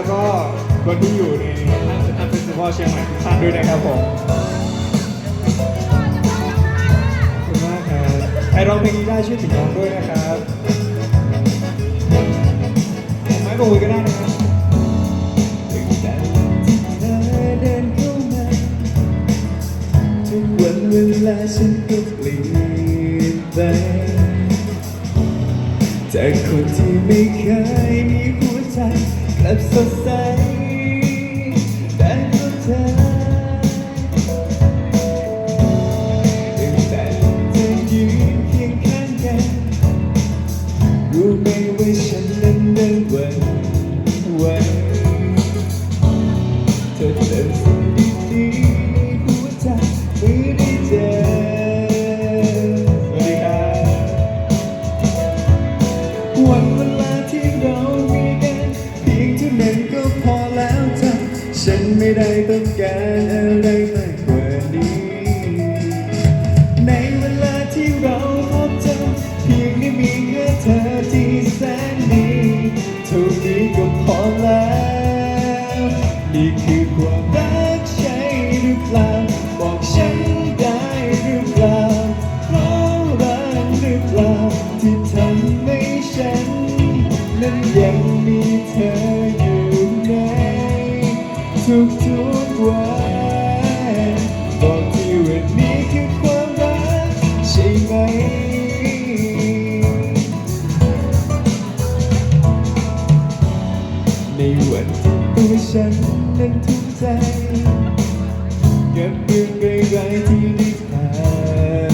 แล้วก็คนที่อยู่ในห้างเซ็นทรัลเฟสติวัลเชียงใหม่ทุกท่านด้วยนะครับผมขอบคุณมากครับใครร้องเพลงนี้ได้ช่วยถึงน้องด้วยนะครับไม่โบยก็ได้นะครับทุกวันเวลาฉันก็เปลี่ยนไปจากคนที่ไม่เคยมีหัว บสดใสแต่ก็เธอตั้งแต่เธอยืนเคียงข้างกันรู้ไหม ทุกๆวันบอกที่วันนี้คือความรักใช่ไหมในวันที่ตัวฉันนั้นทุกใจกับเรื่องไรๆที่ได้ผ่า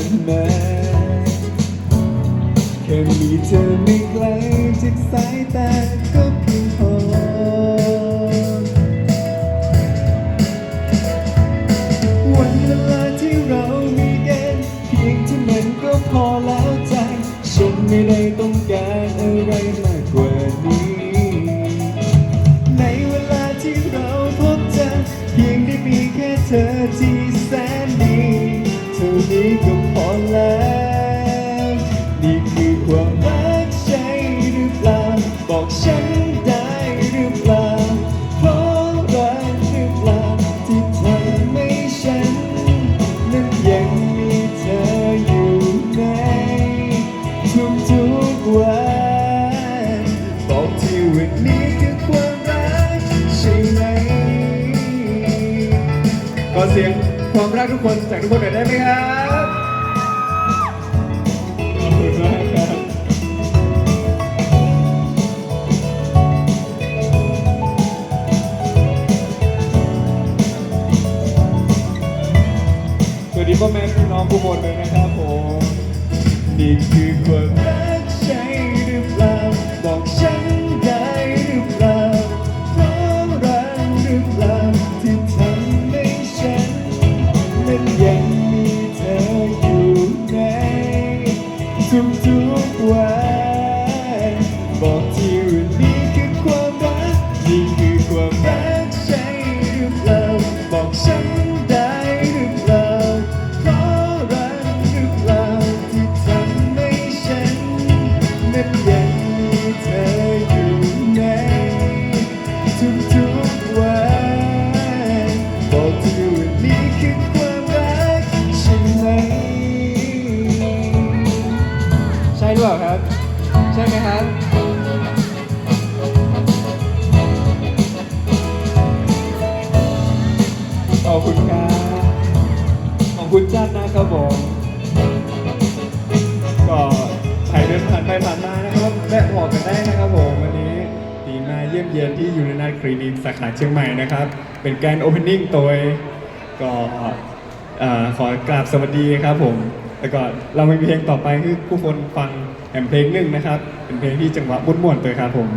นมาแค่มีเธอไม่ไกลจากสายตาก็ เขอเสียงความรักทุกคนจากทุกคนหน่อยได้ไหมครับขอบคุณมากครับสวัสดีพ่อแม่พี่น้องทุกคนเลยนะครับผมนี่คือคว ว่ามรักใช่หรือเปล่าบอกฉันได้หรือเปล่าเพราะรักหรือเปล่าที่ทำให้ฉันนั้นยังมีเธออยู่ในทุกๆวันบอกที่วันนี้คือความรักใช่ไหมใช่หรือเปล่าครับ ใช่ไหมครับ ขอบคุณจัดนะครับผมก็ใครเดินผ่านไปผ่านมานะครับแวะบอกกันได้นะครับผมวันนี้ทีมาเยี่ยมเยียนที่ยูเนนาคลินิกสาขาเชียงใหม่นะครับ เป็นการโอเพนนิ่งตัวก็ขอกราบสวัสดีครับผมแล้วก็เรามีเพลงต่อไปคือผู้คนฟังแห่งเพลงหนึ่งนะครับ เป็นเพลงที่จังหวะมุ่นๆตัวครับผม